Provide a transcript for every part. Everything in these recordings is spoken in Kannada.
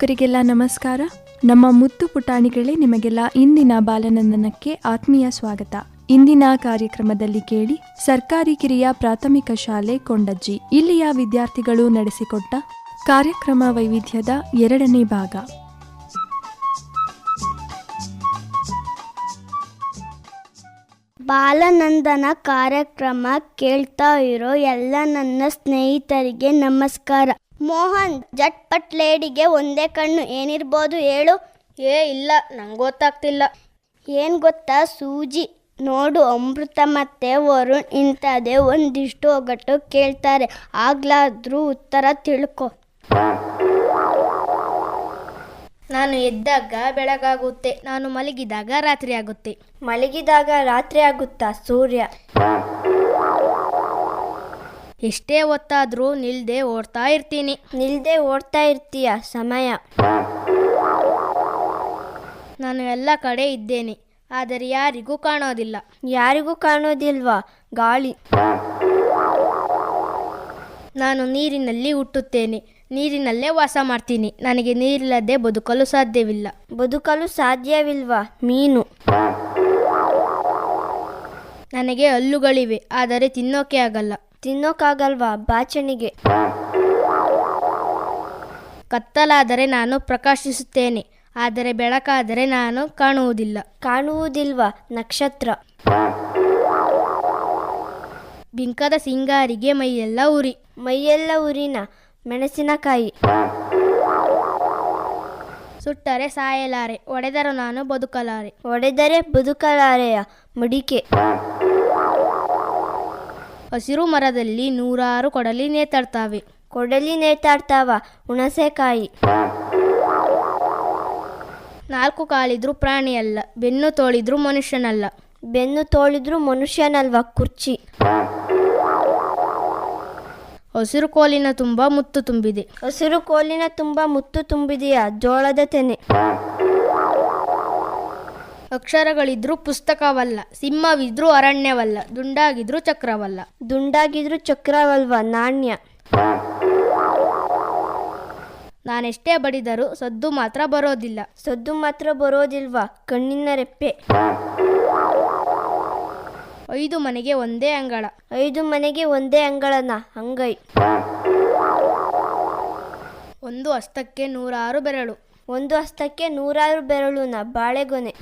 ಕೇಳುಗರಿಗೆಲ್ಲ ನಮಸ್ಕಾರ. ನಮ್ಮ ಮುತ್ತು ಪುಟಾಣಿಗಳೇ ನಿಮಗೆಲ್ಲ ಇಂದಿನ ಬಾಲನಂದನಕ್ಕೆ ಆತ್ಮೀಯ ಸ್ವಾಗತ. ಇಂದಿನ ಕಾರ್ಯಕ್ರಮದಲ್ಲಿ ಕೇಳಿ ಸರ್ಕಾರಿ ಕಿರಿಯ ಪ್ರಾಥಮಿಕ ಶಾಲೆ ಕೊಂಡಜ್ಜಿ. ಇಲ್ಲಿಯ ವಿದ್ಯಾರ್ಥಿಗಳು ನಡೆಸಿಕೊಟ್ಟ ಕಾರ್ಯಕ್ರಮ ವೈವಿಧ್ಯದ ಎರಡನೇ ಭಾಗ. ಬಾಲನಂದನ ಕಾರ್ಯಕ್ರಮ ಕೇಳ್ತಾ ಇರೋ ಎಲ್ಲ ನನ್ನ ಸ್ನೇಹಿತರಿಗೆ ನಮಸ್ಕಾರ. ಮೋಹನ್ ಜಟ್ಪಟ್ ಲೇಡಿಗೆ ಒಂದೇ ಕಣ್ಣು ಏನಿರ್ಬೋದು ಹೇಳು. ಏ ಇಲ್ಲ ನಂಗೆ ಗೊತ್ತಾಗ್ತಿಲ್ಲ. ಏನು ಗೊತ್ತಾ ಸೂಜಿ? ನೋಡು ಅಮೃತ ಮತ್ತೆ ವರುಣ್ ಇಂಥದೇ ಒಂದಿಷ್ಟು ಒಗಟು ಕೇಳ್ತಾರೆ. ಆಗ್ಲಾದ್ರೂ ಉತ್ತರ ತಿಳ್ಕೊ. ನಾನು ಎದ್ದಾಗ ಬೆಳಗಾಗುತ್ತೆ ನಾನು ಮಲಗಿದಾಗ ರಾತ್ರಿ ಆಗುತ್ತೆ ಮಲಗಿದಾಗ ರಾತ್ರಿ ಆಗುತ್ತಾ ಸೂರ್ಯ? ಎಷ್ಟೇ ಹೊತ್ತಾದ್ರೂ ನಿಲ್ದೆ ಓಡ್ತಾ ಇರ್ತೀನಿ. ನಿಲ್ದೆ ಓಡ್ತಾ ಇರ್ತೀಯ? ಸಮಯ. ನಾನು ಎಲ್ಲ ಕಡೆ ಇದ್ದೇನೆ ಆದರೆ ಯಾರಿಗೂ ಕಾಣೋದಿಲ್ಲ. ಯಾರಿಗೂ ಕಾಣೋದಿಲ್ವಾ? ಗಾಳಿ. ನಾನು ನೀರಿನಲ್ಲಿ ಹುಟ್ಟುತ್ತೇನೆ ನೀರಿನಲ್ಲೇ ವಾಸ ಮಾಡ್ತೀನಿ. ನನಗೆ ನೀರಿಲ್ಲದೆ ಬದುಕಲು ಸಾಧ್ಯವಿಲ್ಲ. ಬದುಕಲು ಸಾಧ್ಯವಿಲ್ವಾ? ಮೀನು. ನನಗೆ ಹಲ್ಲುಗಳಿವೆ ಆದರೆ ತಿನ್ನೋಕೆ ಆಗಲ್ಲ. ತಿನ್ನೋಕ್ಕಾಗಲ್ವಾ ಬಾಚಣಿಗೆ? ಕತ್ತಲಾದರೆ ನಾನು ಪ್ರಕಾಶಿಸುತ್ತೇನೆ, ಆದರೆ ಬೆಳಕಾದರೆ ನಾನು ಕಾಣುವುದಿಲ್ಲ. ಕಾಣುವುದಿಲ್ವ ನಕ್ಷತ್ರ? ಬಿಂಕದ ಸಿಂಗಾರಿಗೆ ಮೈಯೆಲ್ಲ ಉರಿ. ಮೈಯೆಲ್ಲ ಉರಿನ ಮೆಣಸಿನಕಾಯಿ. ಸುಟ್ಟರೆ ಸಾಯಲಾರೆ, ಒಡೆದರೆ ನಾನು ಬದುಕಲಾರೆ. ಒಡೆದರೆ ಬದುಕಲಾರೆಯ ಮಡಿಕೆ. ಹಸಿರು ಮರದಲ್ಲಿ ನೂರಾರು ಕೊಡಲಿ ನೇತಾಡ್ತಾವೆ. ಕೊಡಲಿ ನೇತಾಡ್ತಾವ ಹುಣಸೆಕಾಯಿ. ನಾಲ್ಕು ಕಾಲಿದ್ರೂ ಪ್ರಾಣಿಯಲ್ಲ ಬೆನ್ನು ತೋಳಿದ್ರು ಮನುಷ್ಯನಲ್ಲ. ಬೆನ್ನು ತೋಳಿದ್ರು ಮನುಷ್ಯನಲ್ವಾ ಕುರ್ಚಿ. ಹಸಿರು ಕೋಲಿನ ತುಂಬಾ ಮುತ್ತು ತುಂಬಿದೆ. ಹಸಿರು ಕೋಲಿನ ತುಂಬಾ ಮುತ್ತು ತುಂಬಿದೆಯಾ? ಜೋಳದ ತೆನೆ. ಅಕ್ಷರಗಳಿದ್ರೂ ಪುಸ್ತಕವಲ್ಲ ಸಿಂಹವಿದ್ರು ಅರಣ್ಯವಲ್ಲ ದುಂಡಾಗಿದ್ರು ಚಕ್ರವಲ್ಲ. ದುಂಡಾಗಿದ್ರು ಚಕ್ರವಲ್ವ ನಾಣ್ಯ. ನಾನೆಷ್ಟೇ ಬಡಿದರೂ ಸದ್ದು ಮಾತ್ರ ಬರೋದಿಲ್ಲ. ಸದ್ದು ಮಾತ್ರ ಬರೋದಿಲ್ವಾ ಕಣ್ಣಿನ ರೆಪ್ಪೆ. ಐದು ಮನೆಗೆ ಒಂದೇ ಅಂಗಳ. ಐದು ಮನೆಗೆ ಒಂದೇ ಅಂಗಳನ ಅಂಗೈ. ಒಂದು ಹಸ್ತಕ್ಕೆ ನೂರಾರು ಬೆರಳು. ಒಂದು ಹಸ್ತಕ್ಕೆ ನೂರಾರು ಬೆರಳುನ ಬಾಳೆಗೊನೆ.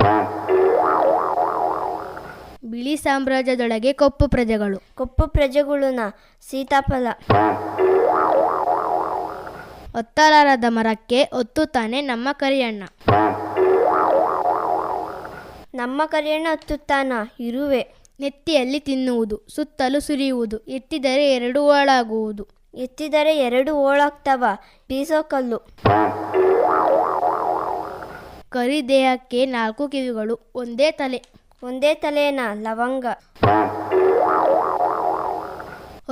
ಬಿಳಿ ಸಾಮ್ರಾಜ್ಯದೊಳಗೆ ಕಪ್ಪು ಪ್ರಜೆಗಳು. ಕಪ್ಪು ಪ್ರಜೆಗಳುನ ಸೀತಾಫಲ. ಒತ್ತಲಾರದ ಮರಕ್ಕೆ ಒತ್ತುತ್ತಾನೆ ನಮ್ಮ ಕರಿಯಣ್ಣ. ನಮ್ಮ ಕರಿಯಣ್ಣ ಹತ್ತುತ್ತಾನ? ಇರುವೆ. ನೆತ್ತಿಯಲ್ಲಿ ತಿನ್ನುವುದು ಸುತ್ತಲೂ ಸುರಿಯುವುದು ಎತ್ತಿದರೆ ಎರಡು ಓಳಾಗುವುದು. ಎತ್ತಿದರೆ ಎರಡು ಓಳಾಗ್ತವ? ಬೀಸೋ ಕಲ್ಲು. ಕರಿ ದೇಹಕ್ಕೆ ನಾಲ್ಕು ಕಿವಿಗಳು ಒಂದೇ ತಲೆ. ಒಂದೇ ತಲೆನ ಲವಂಗ.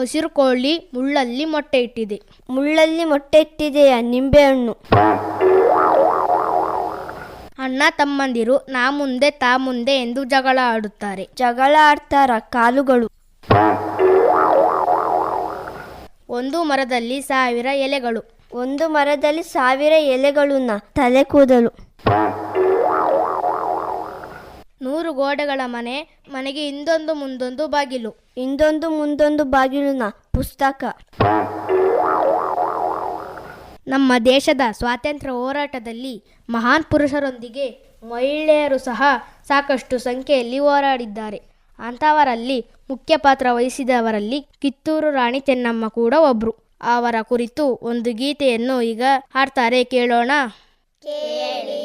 ಹಸಿರು ಕೋಳಿ ಮುಳ್ಳಲ್ಲಿ ಮೊಟ್ಟೆ ಇಟ್ಟಿದೆ. ಮುಳ್ಳಲ್ಲಿ ಮೊಟ್ಟೆ ಇಟ್ಟಿದೆಯ ನಿಂಬೆ ಹಣ್ಣು ಅಣ್ಣ ತಮ್ಮಂದಿರು ನಾ ಮುಂದೆ ತಾ ಮುಂದೆ ಎಂದು ಜಗಳ ಆಡುತ್ತಾರೆ. ಜಗಳ ಆಡ್ತಾರ ಕಾಲುಗಳು. ಒಂದು ಮರದಲ್ಲಿ ಸಾವಿರ ಎಲೆಗಳು. ಒಂದು ಮರದಲ್ಲಿ ಸಾವಿರ ಎಲೆಗಳನ್ನ ತಲೆ ಕೂದಲು. ನೂರು ಗೋಡೆಗಳ ಮನೆ, ಮನೆಗೆ ಇಂದೊಂದು ಮುಂದೊಂದು ಬಾಗಿಲು. ಇಂದೊಂದು ಮುಂದೊಂದು ಬಾಗಿಲುನ ಪುಸ್ತಕ. ನಮ್ಮ ದೇಶದ ಸ್ವಾತಂತ್ರ್ಯ ಹೋರಾಟದಲ್ಲಿ ಮಹಾನ್ ಪುರುಷರೊಂದಿಗೆ ಮಹಿಳೆಯರು ಸಹ ಸಾಕಷ್ಟು ಸಂಖ್ಯೆಯಲ್ಲಿ ಹೋರಾಡಿದ್ದಾರೆ. ಅಂಥವರಲ್ಲಿ ಮುಖ್ಯ ಪಾತ್ರ ವಹಿಸಿದವರಲ್ಲಿ ಕಿತ್ತೂರು ರಾಣಿ ಚೆನ್ನಮ್ಮ ಕೂಡ ಒಬ್ರು. ಅವರ ಕುರಿತು ಒಂದು ಗೀತೆಯನ್ನು ಈಗ ಹಾಡ್ತಾರೆ ಕೇಳೋಣ. ಬೆಳಗಾವಿ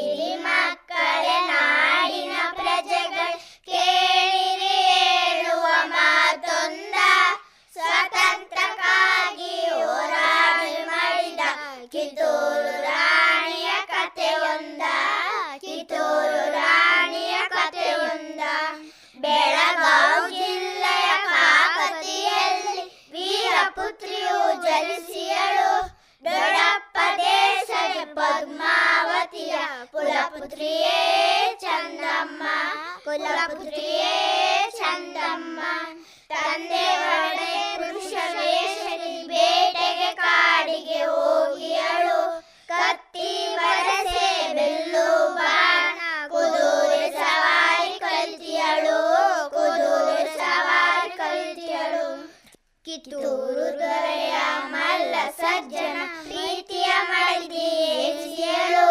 ಕಿತ್ತೂರು ದೊರೆಯ ಮಲ್ಲ ಸಜ್ಜನ ಪ್ರೀತಿಯ ಮಳಿದೇಳು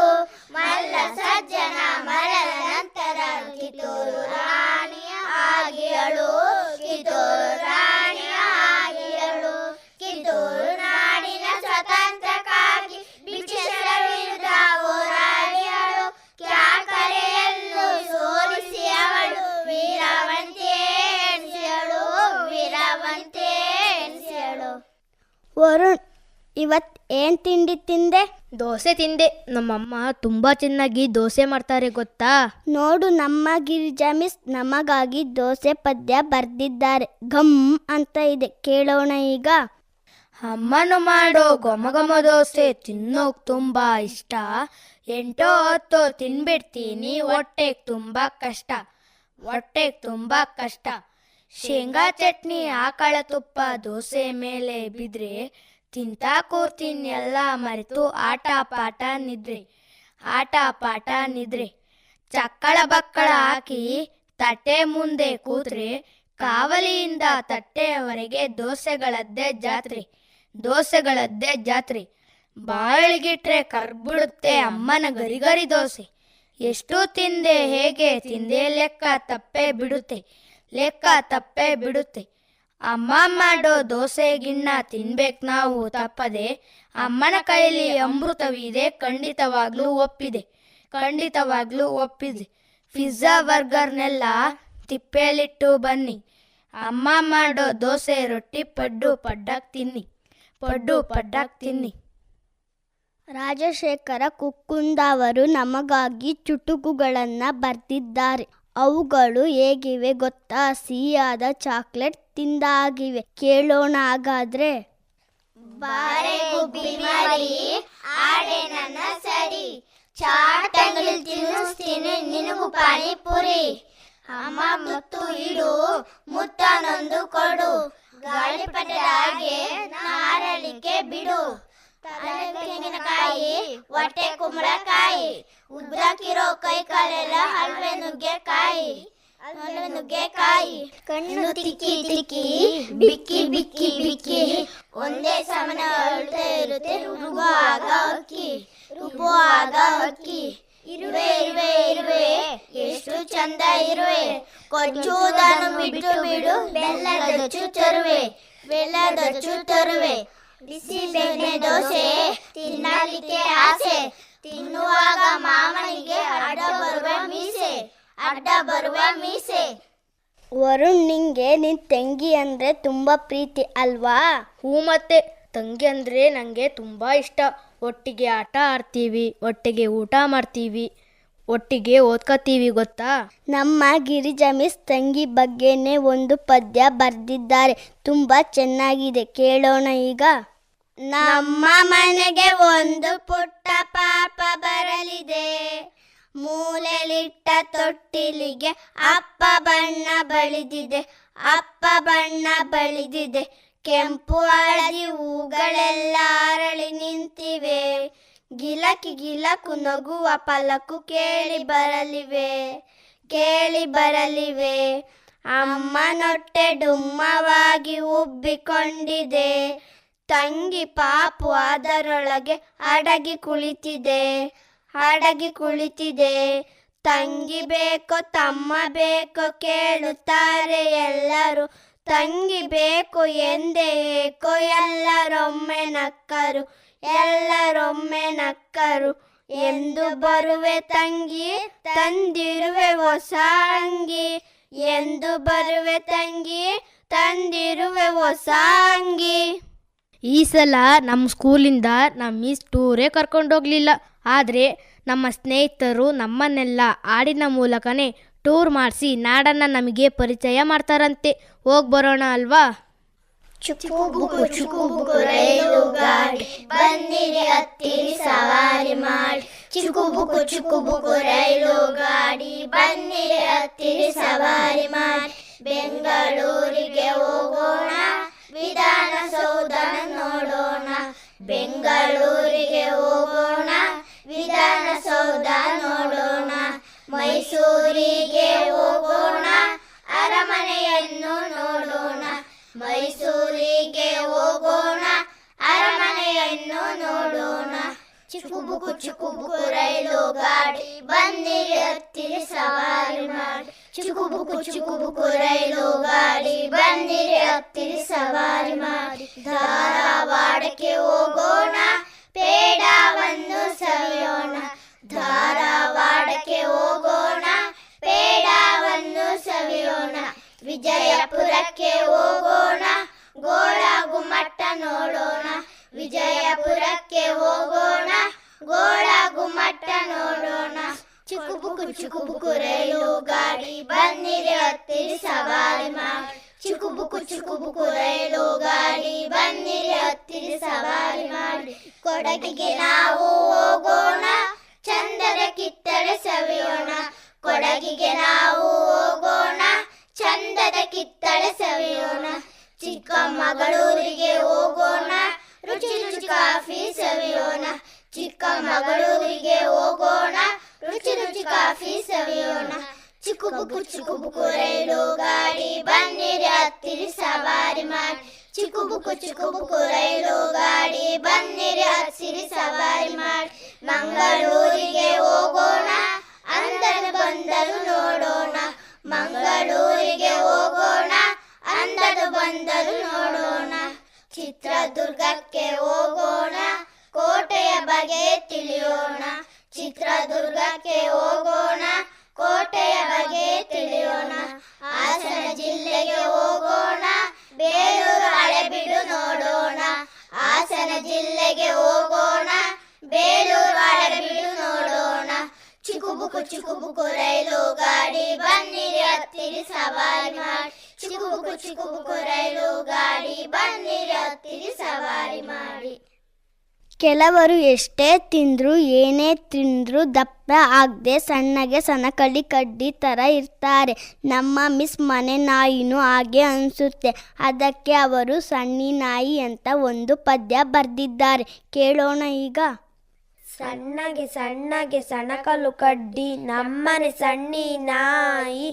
ಮಲ್ಲ ಸಜ್ಜನ ಮರದ ನಂತರ ಕಿತ್ತೂರು ರಾಣಿಯ ಆಗಿಯಳು ವರುಣ್ ಇವತ್ ಏನ್ ತಿಂಡಿ ತಿಂದೆ? ದೋಸೆ ತಿಂದೆ. ನಮ್ಮಮ್ಮ ತುಂಬ ಚೆನ್ನಾಗಿ ದೋಸೆ ಮಾಡ್ತಾರೆ ಗೊತ್ತಾ? ನೋಡು ನಮ್ಮ ಗಿರಿಜಾ ಮಿಸ್ ನಮಗಾಗಿ ದೋಸೆ ಪದ್ಯ ಬರ್ದಿದ್ದಾರೆ. ಘಮ್ ಅಂತ ಇದೆ. ಕೇಳೋಣ ಈಗ. ಅಮ್ಮನು ಮಾಡೋ ಘಮ ಘಮ ದೋಸೆ ತಿನ್ನೋಕ್ ತುಂಬಾ ಇಷ್ಟ. ಎಂಟೋ ಹತ್ತು ತಿನ್ಬಿಡ್ತೀನಿ. ಹೊಟ್ಟೆಗ್ ತುಂಬಾ ಕಷ್ಟ. ಹೊಟ್ಟೆಗ್ ತುಂಬಾ ಕಷ್ಟ. ಶೇಂಗಾ ಚಟ್ನಿ, ಆಕಳ ತುಪ್ಪ, ದೋಸೆ ಮೇಲೆ ಬಿದ್ರೆ ತಿಂತಾ ಕೂರ್ತೀನಿ ಎಲ್ಲ ಮರೆತು ಆಟ ಪಾಠ ನಿದ್ರೆ, ಆಟ ಪಾಠ ನಿದ್ರೆ. ಚಕ್ಕಳ ಬಕ್ಕಳ ಹಾಕಿ ತಟ್ಟೆ ಮುಂದೆ ಕೂತ್ರೆ ಕಾವಲಿಯಿಂದ ತಟ್ಟೆಯವರೆಗೆ ದೋಸೆಗಳದ್ದೇ ಜಾತ್ರೆ ದೋಸೆಗಳದ್ದೇ ಜಾತ್ರೆ. ಬಾಳಿಗಿಟ್ರೆ ಕರ್ಬಿಡುತ್ತೆ ಅಮ್ಮನ ಗರಿಗರಿ ದೋಸೆ. ಎಷ್ಟು ತಿಂದೆ ಹೇಗೆ ತಿಂದೆ ಲೆಕ್ಕ ತಪ್ಪೆ ಬಿಡುತ್ತೆ. ಲೆಕ್ಕ ತಪ್ಪೇ ಬಿಡುತ್ತೆ. ಅಮ್ಮ ಮಾಡೋ ದೋಸೆ ಗಿಣ್ಣ ತಿನ್ಬೇಕು ನಾವು ತಪ್ಪದೆ, ಅಮ್ಮನ ಕೈಯಲ್ಲಿ ಅಮೃತವಿದೆ, ಖಂಡಿತವಾಗ್ಲೂ ಒಪ್ಪಿದೆ. ಖಂಡಿತವಾಗ್ಲೂ ಒಪ್ಪಿದೆ. ಪಿಜ್ಜಾ, ಬರ್ಗರ್ನೆಲ್ಲ ತಿಪ್ಪೇಲಿಟ್ಟು ಬನ್ನಿ. ಅಮ್ಮ ಮಾಡೋ ದೋಸೆ ರೊಟ್ಟಿ ಪಡ್ಡು ಪಡ್ಡಾಕ್ ತಿನ್ನಿ. ಪಡ್ಡು ಪಡ್ಡಾಕ್ ತಿನ್ನಿ. ರಾಜಶೇಖರ ಕುಕ್ಕುಂದ ಅವರು ನಮಗಾಗಿ ಚುಟುಕುಗಳನ್ನು ಬರ್ದಿದ್ದಾರೆ. ಅವುಗಳು ಹೇಗಿವೆ ಗೊತ್ತಾ? ಸಿಹಿಯಾದ ಚಾಕ್ಲೇಟ್ ತಿಂದಾಗಿವೆ. ಕೇಳೋಣ ಹಾಗಾದ್ರೆ ಮರಿ ಆಡೆ ನನ್ನ ಸರಿ. ನಿನಗೂ ಪಾನಿಪುರಿ. ಅಮ್ಮ ಮುತ್ತು ಇಡು ಮುತ್ತನೊಂದು ಕೊಡು. ಗಾಳಿಪಟದ ಹಾಗೆ ಬಿಡು. ತೆಂಗಿನಕಾಯಿ ಹೊಟ್ಟೆ ಕುಂಬಳಕಾಯಿ, ಉದ್ದಕ್ಕಿರೋ ಕೈ ಕಾಲೆಲ್ಲ ಹಲ್ವೆ ನುಗ್ಗೆಕಾಯಿ ಹಲ್ವೆ ನುಗ್ಗೆಕಾಯಿ. ಕಣ್ಣು ತಿಕ್ಕಿ ತಿಕ್ಕಿ, ಬಿಕ್ಕಿ ಬಿಕ್ಕಿ ಬಿಕ್ಕಿ, ಒಂದೇ ಸಮನ ಅಳ್ತಾ ಇರುತ್ತೆ, ರುಬ್ಬುವಾಗ ಅಕ್ಕಿ ರುಬ್ಬುವಾಗ ಅಕ್ಕಿ. ಇರುವೆ ಇರುವೆ ಇರುವೆ, ಎಷ್ಟು ಚಂದ ಇರುವೆ. ಕೊಚ್ಚುವುದನ್ನು ಬಿಟ್ಟು ಬಿಡು, ಬೆಲ್ಲದಚ್ಚು ತರುವೆ ಬೆಲ್ಲದಚ್ಚು ತರುವೆ. ಬಿಸಿ ಬೆಣ್ಣೆ ದೋಸೆ ತಿನ್ನಲಿಕ್ಕೆ ಆಸೆ. ತಿನ್ನುವಾಗ ಮಾಮನಿಗೆ ಅಡ್ಡ ಬರುವ ಮೀಸೆ ಅಡ್ಡ ಬರುವ ಮೀಸೆ. ವರುಣ್ ನಿಂಗೆ ನಿನ್ ತಂಗಿ ಅಂದ್ರೆ ತುಂಬಾ ಪ್ರೀತಿ ಅಲ್ವಾ? ಹೂ ಮತ್ತೆ ತಂಗಿ ಅಂದ್ರೆ ನನಗೆ ತುಂಬಾ ಇಷ್ಟ. ಒಟ್ಟಿಗೆ ಆಟ ಆಡ್ತೀವಿ ಒಟ್ಟಿಗೆ ಊಟ ಮಾಡ್ತೀವಿ ಒಟ್ಟಿಗೆ ಓದ್ಕೋತೀವಿ ಗೊತ್ತಾ? ನಮ್ಮ ಗಿರಿಜಾ ಮಿಸ್ ತಂಗಿ ಬಗ್ಗೆನೇ ಒಂದು ಪದ್ಯ ಬರೆದಿದ್ದಾರೆ. ತುಂಬಾ ಚೆನ್ನಾಗಿದೆ. ಕೇಳೋಣ ಈಗ. ನಮ್ಮ ಮನೆಗೆ ಒಂದು ಪುಟ್ಟ ಪಾಪ ಬರಲಿದೆ. ಮೂಲೆಲಿಟ್ಟ ತೊಟ್ಟಿಲಿಗೆ ಅಪ್ಪ ಬಣ್ಣ ಬಳಿದಿದೆ. ಅಪ್ಪ ಬಣ್ಣ ಬಳಿದಿದೆ. ಕೆಂಪು ಹಳದಿ ಹೂಗಳೆಲ್ಲ ಅರಳಿ ನಿಂತಿವೆ. ಗಿಲಕಿ ಗಿಲಕು ನಗುವ ಪಲಕು ಕೇಳಿ ಬರಲಿವೆ. ಕೇಳಿ ಬರಲಿವೆ. ಅಮ್ಮನೊಟ್ಟೆ ಡುಮ್ಮವಾಗಿ ಉಬ್ಬಿಕೊಂಡಿದೆ. ತಂಗಿ ಪಾಪು ಅದರೊಳಗೆ ಅಡಗಿ ಕುಳಿತಿದೆ. ಅಡಗಿ ಕುಳಿತಿದೆ. ತಂಗಿ ಬೇಕೋ ತಮ್ಮ ಬೇಕೋ ಕೇಳುತ್ತಾರೆ ಎಲ್ಲರೂ. ತಂಗಿ ಬೇಕು ಎಂದೇ ಏಕೋ ಎಲ್ಲರೊಮ್ಮೆ ನಕ್ಕರು. ಎಲ್ಲರೊಮ್ಮೆ ನಕ್ಕರು. ಎಂದು ಬರುವೆ ತಂಗಿ, ತಂದಿರುವೆ ಹೊಸ ಅಂಗಿ. ಎಂದು ಬರುವೆ ತಂಗಿ, ತಂದಿರುವೆ ಹೊಸ ಅಂಗಿ. ಈ ಸಲ ನಮ್ಮ ಸ್ಕೂಲಿಂದ ನಮ್ಮ ಮಿಸ್ ಟೂರೇ ಕರ್ಕೊಂಡೋಗ್ಲಿಲ್ಲ ಆದರೆ ನಮ್ಮ ಸ್ನೇಹಿತರು ನಮ್ಮನ್ನೆಲ್ಲ ಹಾಡಿನ ಮೂಲಕನೇ ಟೂರ್ ಮಾಡಿಸಿ ನಾಡನ್ನು ನಮಗೆ ಪರಿಚಯ ಮಾಡ್ತಾರಂತೆ. ಹೋಗಿ ಬರೋಣ ಅಲ್ವಾ? ಚುಕುಬುಕು ಚುಕುಬುಕು ರೈಲು ಗಾಡಿ. ಬನ್ನಿರಿ ಹತ್ತಿರಿ ಸವಾರಿ ಮಾಡಿ. ಚಿಕ್ಕುಬುಕು ಚಿಕ್ಕುಬುಕು ರೈಲು ಗಾಡಿ. ಬನ್ನಿರಿ ಹತ್ತಿರಿ ಸವಾರಿ ಮಾಡಿ. ಬೆಂಗಳೂರಿಗೆ ಹೋಗೋಣ ಬೆಂಗಳೂರಿಗೆ ಹೋಗೋಣ ವಿಧಾನಸೌಧ ನೋಡೋಣ ಮೈಸೂರಿಗೆ ಹೋಗೋಣ ಅರಮನೆಯನ್ನು ನೋಡೋಣ ಮೈಸೂರಿಗೆ ಹೋಗೋಣ ಅರಮನೆಯನ್ನು ನೋಡೋಣ. ಚಿಕ್ಕುಬುಕು ಚಿಕ್ಕುಬುಕು ರೈಲು ಗಾಡಿ ಬನ್ನಿರಿ ಹತ್ತಿರಿ ಸವಾರಿ ಮಾಡಿ. ಚಿಕ್ಕುಬುಕು ಚಿಕ್ಕುಬುಕು ರೈಲು ಗಾಡಿ ಬನ್ನಿರಿ ಹತ್ತಿರಿ ಸವಾರಿ ಮಾಡಿ. ಧಾರವಾಡಕ್ಕೆ ಹೋಗೋಣ, ಪೇಡವನ್ನು ಸವಿಯೋಣ. ಧಾರವಾಡಕ್ಕೆ ಹೋಗೋಣ, ಪೇಡವನ್ನು ಸವಿಯೋಣ. ವಿಜಯಪುರಕ್ಕೆ ಹೋಗೋಣ ಗೋಳ ಗುಮ್ಮಟ್ಟ ನೋಡೋಣ. ವಿಜಯಪುರಕ್ಕೆ ಹೋಗೋಣ ಗೋಳ ಗುಮ್ಮಟ್ಟ ನೋಡೋಣ. ಚಿಕ್ಕುಬುಕು ಚಿಕ್ಕುಬುಕು ರೈಲು ಗಾಡಿ ಬನ್ನಿರಿ ಹತ್ತಿರಿ ಸವಾರಿ ಮಾಡಿ. ಚಿಕ್ಕುಬುಕು ಚಿಕ್ಕುಬುಕು ರೈಲು ಗಾಡಿ ಬನ್ನಿರಿ ಹತ್ತಿರಿ ಸವಾರಿ ಮಾಡಿ. ಕೊಡಗಿಗೆ ನಾವು ಹೋಗೋಣ, ಚಂದದ ಕಿತ್ತಳೆ ಸವಿಯೋಣ. ಕೊಡಗಿಗೆ ನಾವು ಹೋಗೋಣ, ಚಂದದ ಕಿತ್ತಳೆ ಸವಿಯೋಣ. ಚಿಕ್ಕಮಗಳೂರಿಗೆ ಹೋಗೋಣ ರುಚಿ ರುಚಿ ಕಾಫಿ ಸವಿಯೋಣ. ಚಿಕ್ಕ ಮಗಳೂರಿಗೆ ಹೋಗೋಣ. ರುಚಿ ರುಚಿ ಕಾಫಿ ಸವಿಯೋಣ. ಚಿಕ್ಕುಬುಕು ಚಿಕ್ಕುಬುಕು ರೈಲು ಗಾಡಿ ಬನ್ನಿರಿ, ಹತ್ತಿರಿ ಸವಾರಿ ಮಾಡಿ. ಚಿಕ್ಕುಬುಕು ಚಿಕ್ಕುಬುಕು ರೈಲು ಗಾಡಿ ಬನ್ನಿರಿ, ಹತ್ತಿರಿ ಸವಾರಿ ಮಾಡಿ. ಮಂಗಳೂರಿಗೆ ಹೋಗೋಣ. ಅಂದರ ಬಂದರು ನೋಡೋಣ. ಮಂಗಳೂರಿಗೆ ಹೋಗೋಣ. ಅಂದದು ಬಂದರು ನೋಡೋಣ. ಚಿತ್ರದುರ್ಗಕ್ಕೆ ಹೋಗೋಣ, ಕೋಟೆಯ ಬಗ್ಗೆ ತಿಳಿಯೋಣ. ಚಿತ್ರದುರ್ಗಕ್ಕೆ ಹೋಗೋಣ, ಕೋಟೆಯ ಬಗ್ಗೆ ತಿಳಿಯೋಣ. ಹಾಸನ ಜಿಲ್ಲೆಗೆ ಹೋಗೋಣ, ಬೇಲೂರು ಹಳೆಬಿಡು ನೋಡೋಣ. ಹಾಸನ ಜಿಲ್ಲೆಗೆ ಹೋಗೋಣ, ಬೇಲೂರು ಹಳೆಬಿಡು ನೋಡೋಣ. ಚಿಕ್ಕುಬುಕು ಚಿಕ್ಕುಬುಕು ರೈಲು ಗಾಡಿ ಬನ್ನಿರಿ ಹತ್ತಿರಿ ಸವಾರಿ ಮಾಡಿ. ಚಿಕ್ಕುಬುಕು ಚಿಕ್ಕುಬುಕು ರೈಲು ಗಾಡಿ ಬನ್ನಿರಿ ಹತ್ತಿರಿ ಸವಾರಿ ಮಾಡಿ. ಕೆಲವರು ಎಷ್ಟೇ ತಿಂದ್ರು, ಏನೇ ತಿಂದ್ರು ದಪ್ಪ ಆಗದೆ ಸಣ್ಣಗೆ ಸನಕಳಿ ಕಡ್ಡಿ ಥರ ಇರ್ತಾರೆ. ನಮ್ಮ ಮಿಸ್ ಮನೆ ನಾಯಿನೂ ಹಾಗೆ ಅನಿಸುತ್ತೆ. ಅದಕ್ಕೆ ಅವರು ಸಣ್ಣಿ ನಾಯಿ ಅಂತ ಒಂದು ಪದ್ಯ ಬರೆದಿದ್ದಾರೆ. ಕೇಳೋಣ ಈಗ. ಸಣ್ಣಗೆ ಸಣ್ಣಗೆ ಸಣಕಲು ಕಡ್ಡಿ ನಮ್ಮನೆ ಸಣ್ಣಿ ನಾಯಿ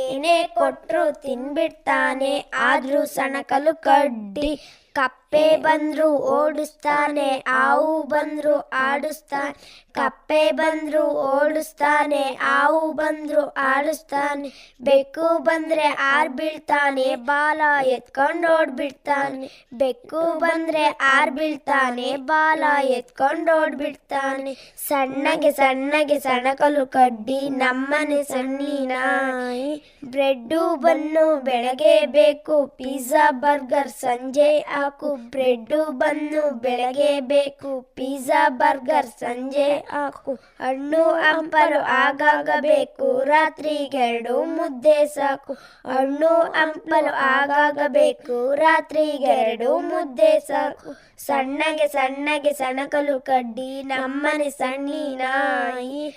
ಏನೇ ಕೊಟ್ರು ತಿನ್ಬಿಡ್ತಾನೆ ಆದ್ರೂ ಸಣಕಲು ಕಡ್ಡಿ ಕಪ್ಪೆ ಬಂದ್ರು ಓಡಿಸ್ತಾನೆ, ಆವು ಬಂದ್ರು ಆಡಿಸ್ತಾನೆ, ಕಪ್ಪೆ ಬಂದ್ರು ಓಡಿಸ್ತಾನೆ, ಆವು ಬಂದ್ರು ಆಡಿಸ್ತಾನೆ, ಬೆಕ್ಕು ಬಂದ್ರೆ ಆರ್ ಬೀಳ್ತಾನೆ, ಬಾಲ ಎತ್ಕೊಂಡು ಓಡ್ಬಿಡ್ತಾನೆ, ಬೆಕ್ಕು ಬಂದ್ರೆ ಆರ್ ಬೀಳ್ತಾನೆ, ಬಾಲ ಎತ್ಕೊಂಡು ಓಡ್ಬಿಡ್ತಾನೆ, ಸಣ್ಣಗೆ ಸಣ್ಣಗೆ ಸಣಕಲು ಕಡ್ಡಿ, ನಮ್ಮನೆ ನಾಯಿ ಬ್ರೆಡ್ಡು ಬನ್ನು ಬೆಳಗ್ಗೆ ಬೇಕು, ಪಿಜ್ಜಾ ಬರ್ಗರ್ ಸಂಜೆ ಹಾಕು ಬ್ರೆಡ್ಡು ಬನ್ನು ಬೆಳಗ್ಗೆ ಬೇಕು. ಪಿಜ್ಜಾ, ಬರ್ಗರ್ ಸಂಜೆ ಹಾಕು. ಹಣ್ಣು, ಹಂಪಲು ಆಗಾಗ ಬೇಕು. ರಾತ್ರಿಗೆರಡು ಮುದ್ದೆ ಸಾಕು. ಹಣ್ಣು, ಹಂಪಲು ಆಗಾಗ ಬೇಕು. ರಾತ್ರಿಗೆರಡು ಮುದ್ದೆ ಸಾಕು. ಸಣ್ಣಗೆ ಸಣ್ಣಗೆ ಸಣಕಲು ಕಡ್ಡಿ, ನಮ್ಮನೆ ಸಣ್ಣಿ ನಾಯಿ.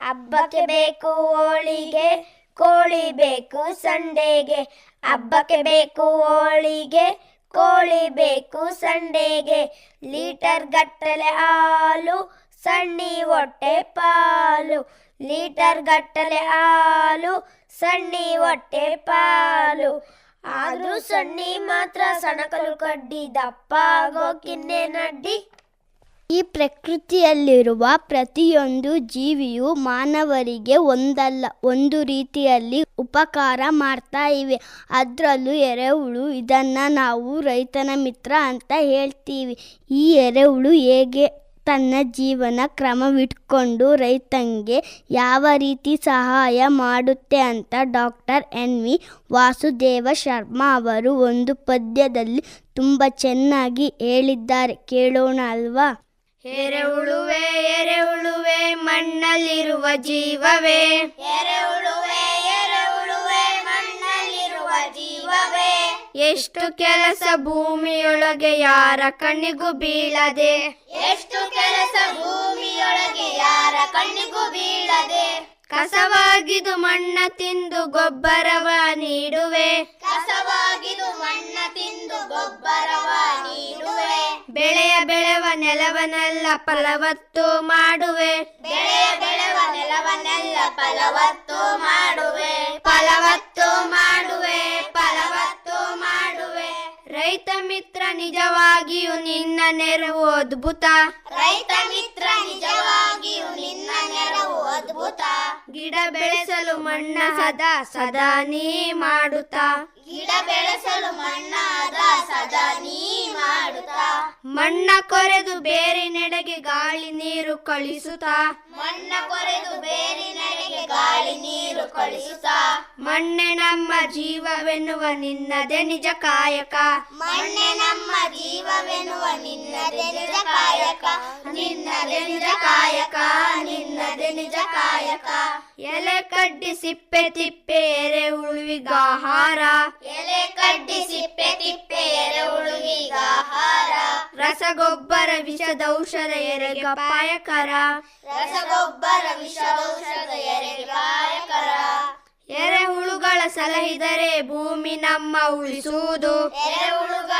ಹಬ್ಬಕ್ಕೆ ಬೇಕು ಹೋಳಿಗೆ, ಕೋಳಿ ಬೇಕು ಸಂಡೆಗೆ. ಹಬ್ಬಕ್ಕೆ ಬೇಕು ಹೋಳಿಗೆ ಕೋಳಿ ಬೇಕು ಸಂಡೆಗೆ. ಲೀಟರ್ ಗಟ್ಟಲೆ ಹಾಲು, ಸಣ್ಣಿ ಹೊಟ್ಟೆ ಪಾಲು. ಲೀಟರ್ ಗಟ್ಟಲೆ ಹಾಲು, ಸಣ್ಣಿ ಹೊಟ್ಟೆ ಪಾಲು. ಆದ್ರೂ ಸಣ್ಣಿ ಮಾತ್ರ ಸಣಕಲು ಕಡ್ಡಿ, ದಪ್ಪ ಆಗೋ ಕಿನ್ನೆ ನಡ್ಡಿ. ಈ ಪ್ರಕೃತಿಯಲ್ಲಿರುವ ಪ್ರತಿಯೊಂದು ಜೀವಿಯು ಮಾನವರಿಗೆ ಒಂದಲ್ಲ, ಒಂದು ರೀತಿಯಲ್ಲಿ ಉಪಕಾರ ಮಾಡ್ತಾ ಇವೆ. ಅದರಲ್ಲೂ ಎರೆಹುಳು, ಇದನ್ನು ನಾವು ರೈತನ ಮಿತ್ರ ಅಂತ ಹೇಳ್ತೀವಿ. ಈ ಎರೆಹುಳು ಹೇಗೆ ತನ್ನ ಜೀವನ ಕ್ರಮವಿಟ್ಕೊಂಡು ರೈತಂಗೆ ಯಾವ ರೀತಿ ಸಹಾಯ ಮಾಡುತ್ತೆ ಅಂತ doctor N V Vasudeva Sharma ಅವರು ಒಂದು ಪದ್ಯದಲ್ಲಿ ತುಂಬ ಚೆನ್ನಾಗಿ ಹೇಳಿದ್ದಾರೆ. ಕೇಳೋಣ ಅಲ್ವಾ? ಎರೆಹುಳುವೆ ಎರೆಹುಳುವೆ ಮಣ್ಣಲ್ಲಿರುವ ಜೀವವೇ. ಎರೆಹುಳುವೆ ಎರೆಹುಳುವೆ ಮಣ್ಣಲ್ಲಿರುವ ಜೀವವೇ. ಎಷ್ಟು ಕೆಲಸ ಭೂಮಿಯೊಳಗೆ ಯಾರ ಕಣ್ಣಿಗೂ ಬೀಳದೆ. ಎಷ್ಟು ಕೆಲಸ ಭೂಮಿಯೊಳಗೆ ಯಾರ ಕಣ್ಣಿಗೂ ಬೀಳದೆ. ಕಸವಾಗಿದು ಮಣ್ಣ ತಿಂದು ಗೊಬ್ಬರವ ನೀಡುವೆ. ಕಸವಾಗಿದು ಮಣ್ಣ ತಿಂದು ಗೊಬ್ಬರವ ನೀಡುವೆ. ಬೆಳೆಯ ಬೆಳೆವ ನೆಲವನ್ನೆಲ್ಲ ಫಲವತ್ತು ಮಾಡುವೆ. ಬೆಳೆಯ ಬೆಳೆವ ನೆಲವನ್ನೆಲ್ಲ ಫಲವತ್ತು ಮಾಡುವೆ. ಫಲವತ್ತು ಮಾಡುವೆ ಫಲವತ್ತು ಮಾಡುವೆ. ರೈತ ಮಿತ್ರ ನಿಜವಾಗಿಯೂ ನಿನ್ನ ನೆರವು ಅದ್ಭುತ. ರೈತ ಮಿತ್ರ ನಿಜವಾಗಿಯೂ ಗಿಡ ಬೆಳೆಸಲು ಮಣ್ಣ ಸದಾ ಸದಾ ನೀ ಮಾಡುತ್ತಾ. ಗಿಡ ಬೆಳೆಸಲು ಮಣ್ಣಾದ ಸದಾ ನೀ ಮಾಡುತ್ತಾ. ಮಣ್ಣ ಕೊರೆದು ಬೇರೆ ನೆಡೆಗೆ ಗಾಳಿ ನೀರು ಕಳಿಸುತ್ತಾ. ಮಣ್ಣ ಕೊರೆದು ಬೇರೆ ನೆಡೆಗೆ ಗಾಳಿ ನೀರು ಕಳಿಸುತ್ತಾ. ಮಣ್ಣೆ ನಮ್ಮ ಜೀವವೆನ್ನುವ ನಿನ್ನದೆ ನಿಜ ಕಾಯಕ. ಮಣ್ಣೆ ನಮ್ಮ ಜೀವವೆನ್ನುವ ನಿನ್ನದೆ ನಿಜ ಕಾಯಕ. ನಿನ್ನದೆ ನಿಜ ಕಾಯಕ ನಿನ್ನದೆ ನಿಜ ಕಾಯಕ. ಎಲೆ ಕಡ್ಡಿ ಸಿಪ್ಪೆ ತಿಪ್ಪೆ ಎರೆ ಉಳುವಿಗಾಹಾರ ಎಲೆ ಕಡ್ಡಿ ಸಿಪ್ಪೆ ತಿಪ್ಪೆ ಎರೆ ಉಳುವಿಗಾಹಾರ ರಸಗೊಬ್ಬರ ವಿಷದೌಷಧ ಎರೆಗೆ ಅಪಾಯಕರ ರಸಗೊಬ್ಬರ ವಿಷದೌಷಧ ಎರೆಗೆ ಎರೆ ಎರೆಹುಳುಗಳ ಸಲಹಿದರೆ ಭೂಮಿ ನಮ್ಮ ಉಳಿಸುವುದು.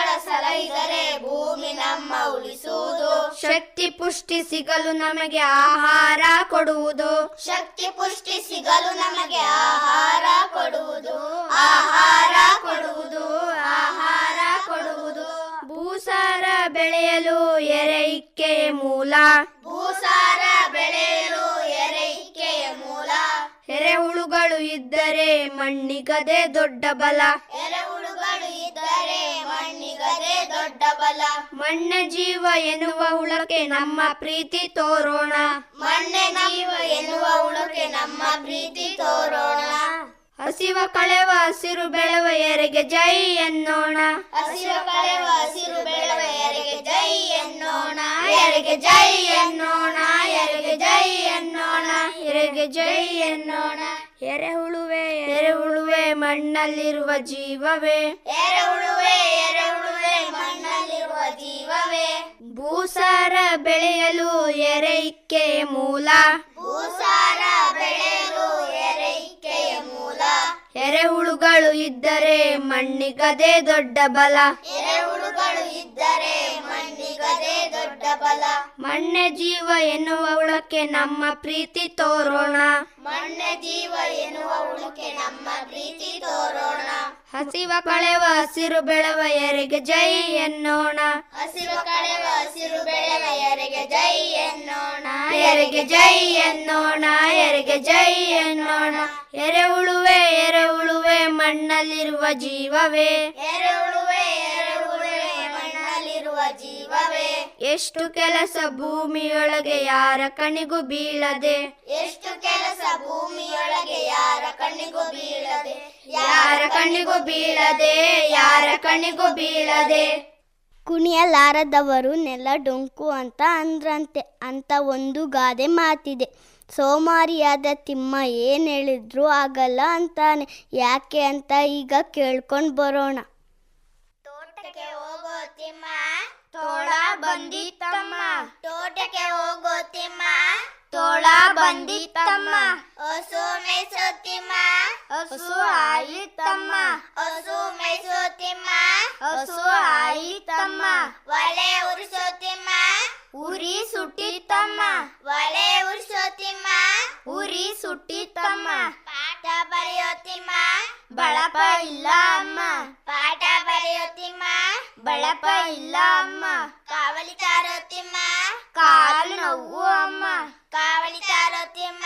ಎರೆಹುಳುಗಳ ಸಲಹಿದರೆ ಭೂಮಿ ನಮ್ಮ ಉಳಿಸುವುದು. ಶಕ್ತಿ ಪುಷ್ಟಿ ಸಿಗಲು ನಮಗೆ ಆಹಾರ ಕೊಡುವುದು. ಶಕ್ತಿ ಪುಷ್ಟಿ ಸಿಗಲು ನಮಗೆ ಆಹಾರ ಕೊಡುವುದು. ಆಹಾರ ಕೊಡುವುದು ಆಹಾರ ಕೊಡುವುದು. ಭೂಸಾರ ಬೆಳೆಯಲು ಎರೆಯಿಕೆ ಮೂಲ. ಭೂಸಾರ ಬೆಳೆಯಲು ಎರೆಯಿಕೆ ಮೂಲ. ಎರೆಹುಳುಗಳು ಇದ್ದರೆ ಮಣ್ಣಿಗದೆ ದೊಡ್ಡ ಬಲ. ಮಣ್ಣಿಗದೆ ದೊಡ್ಡ ಬಲ ಮಣ್ಣ ಜೀವ ಎನ್ನುವ ಹುಳಕ್ಕೆ ನಮ್ಮ ಪ್ರೀತಿ ತೋರೋಣ. ಮಣ್ಣ ಜೀವ ಎನ್ನುವ ಹುಳಕ್ಕೆ ನಮ್ಮ ಪ್ರೀತಿ ತೋರೋಣ. ಹಸಿವ ಕಳೆವ ಹಸಿರು ಬೆಳೆವ ಎರೆಗೆ ಜೈ ಎನ್ನೋಣ. ಹಸಿರು ಕಳೆವ ಹಸಿರು ಬೆಳೆವ ಎರೆಗೆ ಜೈ ಎನ್ನೋಣ. ಎರೆಗೆ ಜೈ ಎನ್ನೋಣ ಎರೆಗೆ ಜೈ ಎನ್ನೋಣ ಎರೆಗೆ ಜೈ ಎನ್ನೋಣ. ಎರೆಹುಳುವೆ ಎರೆಹುಳುವೆ ಮಣ್ಣಲ್ಲಿರುವ ಜೀವವೇ. ಎರೆಹುಳುವೆ ಭೂಸಾರ ಬೆಳೆಯಲು ಎರೈಕೆ ಮೂಲ. ಭೂಸಾರ ಬೆಳೆಯಲು ಎರೈಕೆ ಮೂಲ. ಎರೆಹುಳುಗಳು ಇದ್ದರೆ ಮಣ್ಣಿಗದೇ ದೊಡ್ಡ ಬಲ. ಎರೆಹುಳುಗಳು ಇದ್ದರೆ ಮಣ್ಣಿಗದೆ ದೊಡ್ಡ ಬಲ. ಮಣ್ಣೆ ಜೀವ ಎನ್ನುವ ಹುಳಕ್ಕೆ ನಮ್ಮ ಪ್ರೀತಿ ತೋರೋಣ. ಮಣ್ಣೆ ಜೀವ ಎನ್ನುವ ಉಳಕ್ಕೆ ನಮ್ಮ ಪ್ರೀತಿ ತೋರೋಣ ಹಸಿವ ಕಳೆವ ಹಸಿರು ಬೆಳವ ಎರೆಗೆ ಜೈ ಎನ್ನೋಣ. ಹಸಿರು ಕಳೆವ ಹಸಿರು ಬೆಳೆವ ಎರೆಗೆ ಜೈ ಎನ್ನೋಣ. ಎರೆಗೆ ಜೈ ಎನ್ನೋಣ ಎರೆಗೆ ಜೈ ಎನ್ನೋಣ. ಎರೆಹುಳುವೆ ಎರೆಹುಳುವೆ ಮಣ್ಣಲ್ಲಿರುವ ಜೀವವೇ. ಎರೆಹುಳುವೆ ಎಷ್ಟು ಕೆಲಸ ಭೂಮಿಯೊಳಗೆ ಯಾರ ಕಣಿಗೂ ಬೀಳದೆ? ಎಷ್ಟು ಕೆಲಸ ಭೂಮಿಯೊಳಗೆ ಯಾರ ಕಣ್ಣಿಗೂ ಬೀಳದೆ? ಯಾರ ಕಣ್ಣಿಗೂ ಬೀಳದೆ? ಯಾರ ಕಣ್ಣಿಗೂ ಬೀಳದೆ? ಕುಣಿಯಲಾರದವರು ನೆಲ ಡೊಂಕು ಅಂತ ಅಂದ್ರಂತೆ ಅಂತ ಒಂದು ಗಾದೆ ಮಾತಿದೆ. ಸೋಮಾರಿಯಾದ ತಿಮ್ಮ ಏನು ಹೇಳಿದ್ರು ಆಗಲ್ಲ ಅಂತಾನೆ. ಯಾಕೆ ಅಂತ ಈಗ ಕೇಳ್ಕೊಂಡು ಬರೋಣ. ತೋಟಕ್ಕೆ ಹೋಗೋ ತಿಮ್ಮ ತೋಳ ಬಂದಿತ್ತಮ್ಮ. ತೋಟಕ್ಕೆ ಹೋಗೋ ತಿಮ್ಮ. ತೋಳ ಬಂದಿತ್ತಮ್ಮ. ಹಸು ಮೇಯ್ಸೋ ತಿಮ್ಮ. ಹಸು ಆಯಿತಮ್ಮ. ಹಸು ಮೇಯ್ಸೋ ತಿಮ್ಮ. ಹಸು ಆಯಿತಮ್ಮ. ಒಲೆ ಉರಿಸೋ ತಿಮ್ಮ. ಉರಿ ಸುಟ್ಟಿತ್ತಮ್ಮ. ಒಲೆ ಉರಿಸೋ ತಿಮ್ಮ. ಉರಿ ಸುಟ್ಟಿತಮ್ಮ ಪಾಠ ಬರೆಯೋ ತಿಮ್ಮ ಬಳಪ ಇಲ್ಲ ಅಮ್ಮ. ಪಾಠ ಬರೆಯೋ ತಿಮ್ಮ ಬಳಪ ಇಲ್ಲ ಅಮ್ಮ. ಕಾವಲಿ ತಾರೋ ತಿಮ್ಮ ಕಾಲು ನೋವು ಅಮ್ಮ. ಕಾವಲಿ ತಾರೋ ತಿಮ್ಮ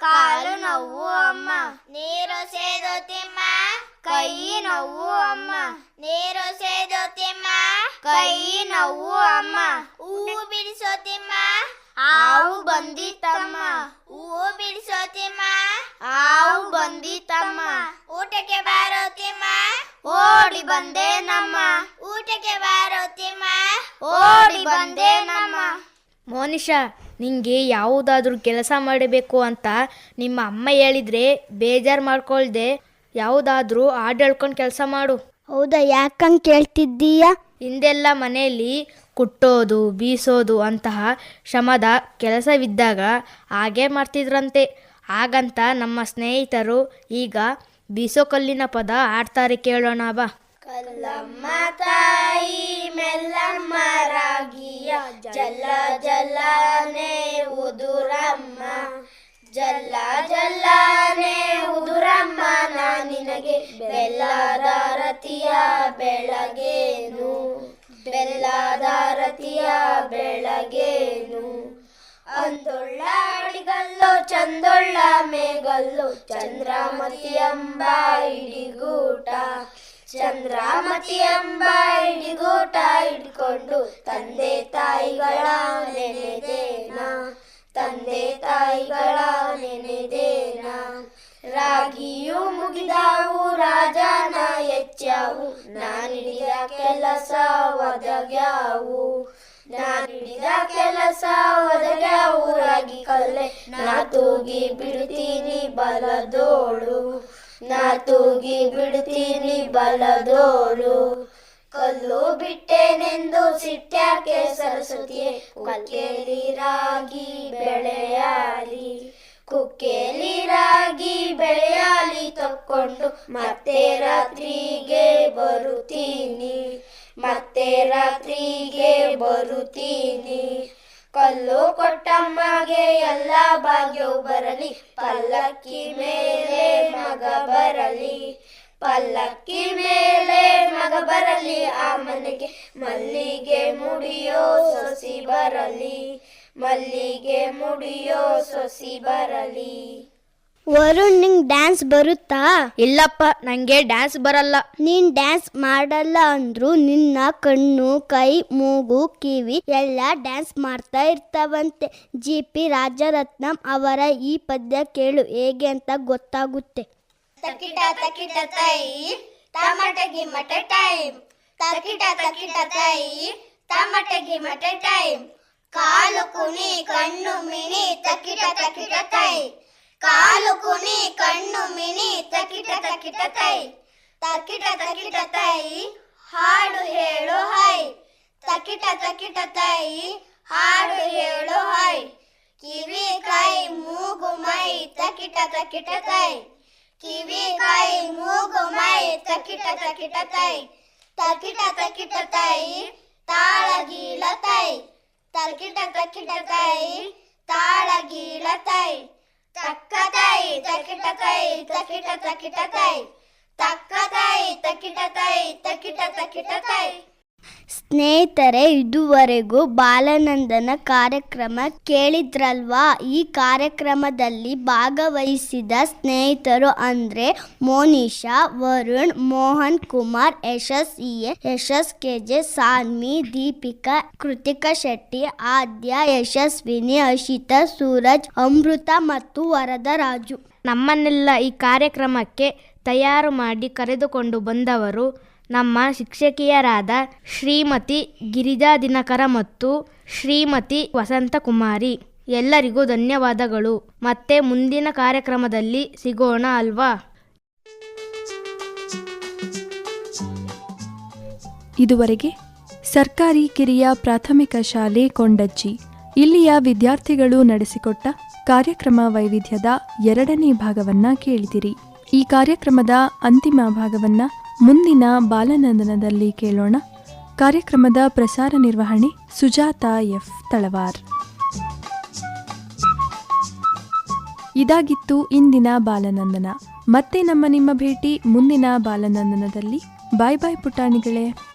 ಕಾಲು ನೋವು ಅಮ್ಮ. ನೀರು ಸೇದೋ ತಿಮ್ಮ ಕೈ ನೋವು ಅಮ್ಮ. ನೀರು ಸೇದೋ ತಿಮ್ಮ ಕೈ ನೋವು ಅಮ್ಮ. ಹೂವು ಬಿಡಿಸೋತಿಮ್ಮ. ಹಾವು ಬಂದಿತಮ್ಮ ಹೂವು ಬಿಡಿಸೋ ತಿಮ್ಮ ಆವು ಬಂದಿತಮ್ಮ ಊಟಕ್ಕೆ ಬಾರೋತಿಮ್ಮ. ಓಡಿ ಬಂದೆ ನಮ್ಮ ಊಟಕ್ಕೆ ಬಾರೋತಿಮ್ಮ. ಓಡಿ ಬಂದೆ ನಮ್ಮ ಮೋನಿಶಾ ನಿಂಗೆ ಯಾವುದಾದ್ರೂ ಕೆಲಸ ಮಾಡಬೇಕು ಅಂತ ನಿಮ್ಮ ಅಮ್ಮ ಹೇಳಿದ್ರೆ ಬೇಜಾರು ಮಾಡ್ಕೊಳ್ದೆ. ಯಾವುದಾದ್ರೂ ಹಾಡು ಹೇಳ್ಕೊಂಡು ಕೆಲಸ ಮಾಡು. ಹೌದಾ? ಯಾಕಂಗ್ ಕೇಳ್ತಿದ್ದೀಯ? ಹಿಂದೆಲ್ಲ ಮನೆಯಲ್ಲಿ ಕುಟ್ಟೋದು ಬೀಸೋದು ಅಂತಹ ಶ್ರಮದ ಕೆಲಸವಿದ್ದಾಗ ಹಾಗೆ ಮಾಡ್ತಿದ್ರಂತೆ. ಹಾಗಂತ ನಮ್ಮ ಸ್ನೇಹಿತರು ಈಗ ಬೀಸೋ ಕಲ್ಲಿನ ಪದ ಆಡ್ತಾರೆ ಕೇಳೋಣ ಬಾ. ಕಲ್ಲಮ್ಮ ತಾಯಿ ಮೆಲ್ಲಮ್ಮ ರಾಗಿಯ ಜಲ ಜಲನೆ ಉದುರಮ್ಮ. ಜಲ್ಲ ಜಲ್ಲಾನೆ ಉದುರಮ್ಮ ನಾ ನಿನಗೆ ಬೆಲ್ಲದ ರತಿಯ ಬೆಳಗೇನು? ಬೆಲ್ಲದ ರತಿಯ ಬೆಳಗೇನು? ಅಂದೊಳ್ಳ ಅಡಿಗಲ್ಲು ಚಂದೊಳ್ಳ ಮೇಗಲ್ಲು ಚಂದ್ರಾಮತಿ ಎಂಬ ಇಡಿಗೂಟ. ಚಂದ್ರಮತಿ ಎಂಬ ಇಡಿಗೂಟ ಇಟ್ಕೊಂಡು ತಂದೆ ತಾಯಿಗಳ ನೆನೆದೇನ? ತಂದೆ ತಾಯಿಗಳ ನೆನೆದೇನ. ರಾಗಿಯು ಮುಗಿದಾವು, ರಾಜನ ಎಚ್ಚಾವು. ನಾನಿಡಿದ ಕೆಲಸ ಒದಗ್ಯಾವು. ನಾನಿಡಿದ ಕೆಲಸ ಒದಗ್ಯಾವು, ರಾಗಿ ಕಲ್ಲೆ. ನಾ ತೂಗಿ ಬಿಡ್ತೀನಿ ಬಲದೋಳು. ನಾ ತೂಗಿ ಬಿಡ್ತೀನಿ ಬಲದೋಳು. ಕಲ್ಲು ಬಿಟ್ಟೆನೆಂದು ಸಿಟ್ಟ್ಯಾಕೆ ಸರಸ್ವತಿಯೇ, ಕುಕ್ಕೇಲಿ ರಾಗಿ ಬೆಳೆಯಾಲಿ. ಕುಕ್ಕೇಲಿ ರಾಗಿ ಬೆಳೆಯಾಲಿ ತಕ್ಕೊಂಡು ಮತ್ತೆ ರಾತ್ರಿಗೆ ಬರುತ್ತೀನಿ. ಮತ್ತೆ ರಾತ್ರಿಗೆ ಬರುತ್ತೀನಿ. ಕಲ್ಲು ಕೊಟ್ಟಮ್ಮಗೆ ಎಲ್ಲ ಭಾಗ್ಯವು ಬರಲಿ. ಪಲ್ಲಕ್ಕಿ ಮೇಲೆ ಮಗ ಬರಲಿ. ಪಲ್ಲಕ್ಕಿ ಮೇಲೆ ಮಗ ಬರಲಿ ಆ ಮನೆಗೆ ಮಲ್ಲಿಗೆ ಮುಡಿಯೋ ಸೊಸಿ ಬರಲಿ ಮಲ್ಲಿಗೆ ಮುಡಿಯೋ ಸೊಸಿ ಬರಲಿ. ವರುಣ್ ನಿಂಗ್ ಡ್ಯಾನ್ಸ್ ಬರುತ್ತಾ? ಇಲ್ಲಪ್ಪ ನನಗೆ ಡ್ಯಾನ್ಸ್ ಬರಲ್ಲ. ನೀನ್ ಡ್ಯಾನ್ಸ್ ಮಾಡಲ್ಲ ಅಂದ್ರು ನಿನ್ನ ಕಣ್ಣು ಕೈ ಮೂಗು ಕಿವಿ ಎಲ್ಲ ಡ್ಯಾನ್ಸ್ ಮಾಡ್ತಾ ಇರ್ತಾವಂತೆ. ಜಿ ಪಿ ರಾಜರತ್ನಂ ಅವರ ಈ ಪದ್ಯ ಕೇಳು ಹೇಗೆ ಅಂತ ಗೊತ್ತಾಗುತ್ತೆ. ತಕಿಟ ತಕಿಟ ತಾಯಿ ಟಮಟೆ ಗಿಮಟೆ ಟೈಮ್ ತಕಿಟ ತಕಿಟ ತಾಯಿ ಟಮಟೆ ಗಿಮಟೆ ಟೈಮ್ ಕಾಲು ಕುನಿ ಕಣ್ಣು ಮಿನಿ ತಕಿಟ ತಕಿಟ ತಾಯಿ ಕಾಲು ಕುನಿ ಕಣ್ಣು ಮಿನಿ ತಕಿಟ ತಕಿಟ ತಾಯಿ ತಕಿಟ ತಕಿಟ ತಾಯಿ ಹಾಡು ಹೇಳು ಹಾಯ್ ತಕಿಟ ತಕಿಟ ತಾಯಿ ಹಾಡು ಹೇಳು ಹಾಯ್ ಕಿವಿ ಕೈ ಮೂಗು ಮೈ ತಕಿಟ ತಕಿಟ ತಾಯಿ ಕಿವಿ ಕೈ ಮೂಗು ಮೈ, ತಕಿಟ ತಕಿಟ ತಾಯಿ ತಕಿಟ ತಕಿಟ ತಾಯಿ ತಾಳಗೀಳ ತಾಯಿ ತಕಿಟ ತಕಿಟ ತಾಯಿ ತಾಳಗೀಳ ತಾಯಿ ತಕ್ಕ ತಾಯಿ ತಕಿಟ ತಾಯಿ ತಕಿಟ ತಕಿಟ ತಾಯಿ ತಕ್ಕ ತಾಯಿ ತಕಿಟ ತಾಯಿ ತಕಿಟ ತಕಿಟ ತಾಯಿ ಸ್ನೇಹಿತರೆ ಇದುವರೆಗೂ ಬಾಲನಂದನ ಕಾರ್ಯಕ್ರಮ ಕೇಳಿದ್ರಲ್ವಾ? ಈ ಕಾರ್ಯಕ್ರಮದಲ್ಲಿ ಭಾಗವಹಿಸಿದ ಸ್ನೇಹಿತರು ಅಂದ್ರೆ Monisha Varun Mohan Kumar Yashas E A, Yashas KJ Sanvi Deepika Krithika Shetty Adya Yashaswini Ashita Suraj Amrutha ಮತ್ತು ವರದರಾಜು. ನಮ್ಮನ್ನೆಲ್ಲ ಈ ಕಾರ್ಯಕ್ರಮಕ್ಕೆ ತಯಾರು ಮಾಡಿ ಕರೆದುಕೊಂಡು ಬಂದವರು ನಮ್ಮ ಶಿಕ್ಷಕಿಯರಾದ ಶ್ರೀಮತಿ ಗಿರಿಜಾ ದಿನಕರ ಮತ್ತು ಶ್ರೀಮತಿ ವಸಂತಕುಮಾರಿ ಎಲ್ಲರಿಗೂ ಧನ್ಯವಾದಗಳು. ಮತ್ತೆ ಮುಂದಿನ ಕಾರ್ಯಕ್ರಮದಲ್ಲಿ ಸಿಗೋಣ ಅಲ್ವಾ? ಇದುವರೆಗೆ ಸರ್ಕಾರಿ ಕಿರಿಯ ಪ್ರಾಥಮಿಕ ಶಾಲೆ ಕೊಂಡಜ್ಜಿ. ಇಲ್ಲಿಯ ವಿದ್ಯಾರ್ಥಿಗಳು ನಡೆಸಿಕೊಟ್ಟ ಕಾರ್ಯಕ್ರಮ ವೈವಿಧ್ಯದ ಎರಡನೇ ಭಾಗವನ್ನ ಕೇಳಿದಿರಿ. ಈ ಕಾರ್ಯಕ್ರಮದ ಅಂತಿಮ ಭಾಗವನ್ನ ಮುಂದಿನ ಬಾಲನಂದನದಲ್ಲಿ ಕೇಳೋಣ. ಕಾರ್ಯಕ್ರಮದ ಪ್ರಸಾರ ನಿರ್ವಹಣೆ ಸುಜಾತ ಎಫ್ ತಳವಾರ್. ಇದಾಗಿತ್ತು ಇಂದಿನ ಬಾಲನಂದನ. ಮತ್ತೆ ನಮ್ಮ ನಿಮ್ಮ ಭೇಟಿ ಮುಂದಿನ ಬಾಲನಂದನದಲ್ಲಿ. ಬಾಯ್ ಬಾಯ್ ಪುಟಾಣಿಗಳೇ.